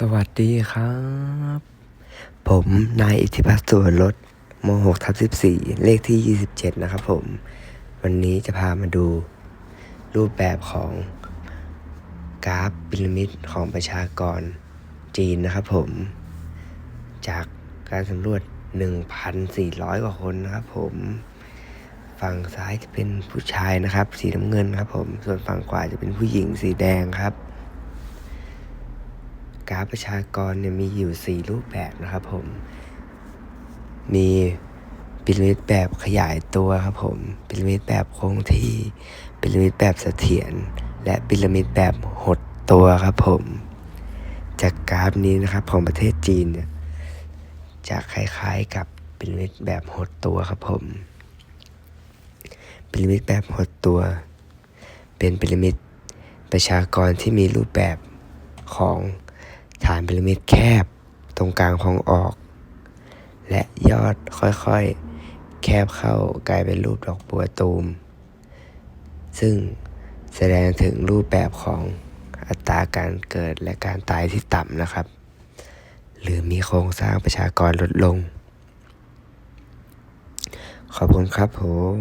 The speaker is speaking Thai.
สวัสดีครับ ผมนายอิทธิพัฒน์สุวรรณรถม6ทับ14 เลขที่ 27 นะครับผม วันนี้จะพามาดูรูปแบบของกราฟพีระมิดของประชากรจีนนะครับผม จากการสำรวจ 1,400 กว่าคนนะครับผม ฝั่งซ้ายจะเป็นผู้ชายนะครับ สีน้ำเงินครับผม ส่วนฝั่งขวาจะเป็นผู้หญิงสีแดงครับ กราฟประชากรเนี่ยมีอยู่ 4 รูปแบบนะครับผม มีพีระมิดแบบขยายตัวครับผมพีระมิดแบบคงที่พีระมิดแบบเสถียรและพีระมิดแบบหดตัวครับผม จากกราฟนี้นะครับของประเทศจีนเนี่ยจะคล้ายๆกับพีระมิดแบบหดตัวครับผมพีระมิดแบบหดตัว เป็นพีระมิดประชากรที่มีรูปแบบของ ฐานพีระมิดแคบตรงกลางพองออก และยอดค่อยๆ แคบเข้ากลายเป็นรูปดอกบัวตูม ซึ่งแสดงถึงรูปแบบของอัตราการเกิดและการตายที่ต่ำนะครับ หรือมีโครงสร้างประชากรลดลง ขอบคุณครับผม